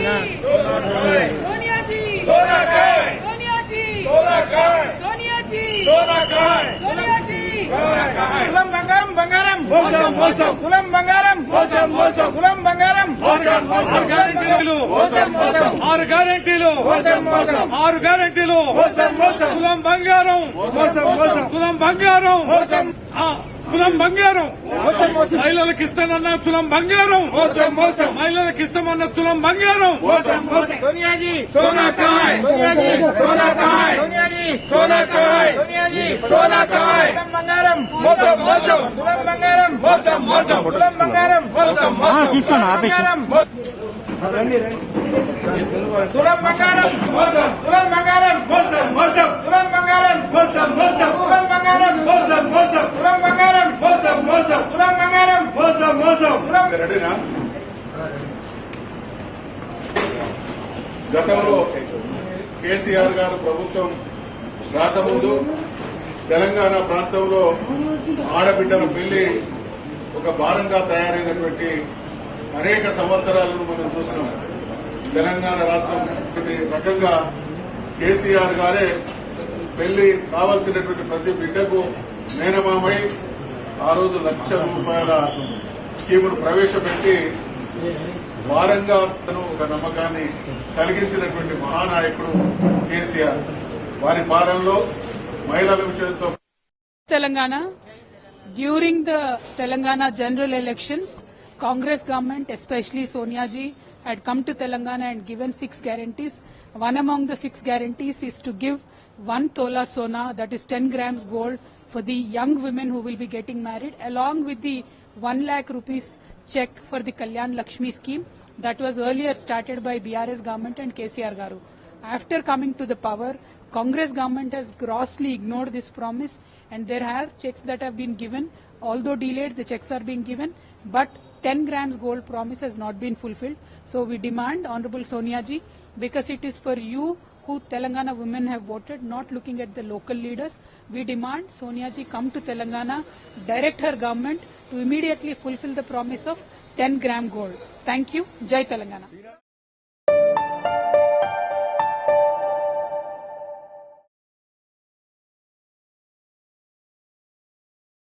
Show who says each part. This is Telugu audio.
Speaker 1: తెలంగాణ.
Speaker 2: కులం బంగారం బంగారం!
Speaker 3: మోసం మోసం
Speaker 2: కులం బంగారం!
Speaker 3: మోసం మోసం!
Speaker 2: కులం బంగారం!
Speaker 3: మోసం మోసం! గ్యారంటీలు!
Speaker 2: మోసం మోసం!
Speaker 3: ఆరు గ్యారంటీలు!
Speaker 2: మోసం మోసం!
Speaker 3: ఆరు గ్యారంటీలు!
Speaker 2: మోసం మోసం!
Speaker 3: కులం బంగారం!
Speaker 2: మోసం మోసం!
Speaker 3: కులం బంగారం! ఆ, కులం బంగారం
Speaker 2: మోసం మోసం
Speaker 3: మహిళలకు ఇస్తానన్న తులం బంగారం
Speaker 2: మోసం మోసం
Speaker 3: మహిళలకు ఇస్తామన్న తులం బంగారం
Speaker 2: మోసం మోసం సోనియాజీ
Speaker 3: సోనాకాయ్
Speaker 2: సోనియాజీ
Speaker 3: సోనాకాయ్
Speaker 2: సోనియాజీ
Speaker 3: సోనాకాయ్
Speaker 2: సోనియాజీ
Speaker 3: సోనాకాయ్
Speaker 2: కులం బంగారం
Speaker 3: మోసం, మోసం.
Speaker 2: కులం బంగారం
Speaker 3: మోసం మోసం
Speaker 2: కులం బంగారం
Speaker 3: మోసం మోసం
Speaker 2: బంగారం కులం బంగారం
Speaker 3: మోసం
Speaker 2: కులం బంగారం
Speaker 4: గతంలో కేసీఆర్ గారు ప్రభుత్వం రాకముందు తెలంగాణ ప్రాంతంలో ఆడబిడ్డల పెళ్ళి ఒక భారంగా తయారైనటువంటి అనేక సంవత్సరాలను మనం చూసినాం తెలంగాణ రాష్ట్రం రకంగా కేసీఆర్ గారే పెళ్ళి కావలసినటువంటి ప్రతి బిడ్డకు మేనమామై ఆ రోజు లక్ష రూపాయల స్కీమును ప్రవేశపెట్టి భారంగా తను ఒక నమ్మకాన్ని కలిగించినటువంటి మహానాయకుడు కేసీఆర్ వారి పాలనలో మహిళల విషయంతో
Speaker 5: Telangana. During the Telangana general elections, Congress government, especially Sonia had come to Telangana and given six guarantees. One among the six guarantees is to give one tola sona, that is 10 grams gold, for the young women who will be getting married, along with the 1 lakh rupees check for the Kalyan Lakshmi scheme that was earlier started by BRS government and KCR Garu. After coming to the power, Congress government has grossly ignored this promise and there are checks that have been given. Although delayed, the checks are being given, but 10 grams gold promise has not been fulfilled. So we demand, Honorable Sonia ji, because it is for you who Telangana women have voted, not looking at the local leaders, we demand Sonia ji come to Telangana, direct her government to immediately fulfill the promise of 10 gram gold. Thank you. Jai Telangana.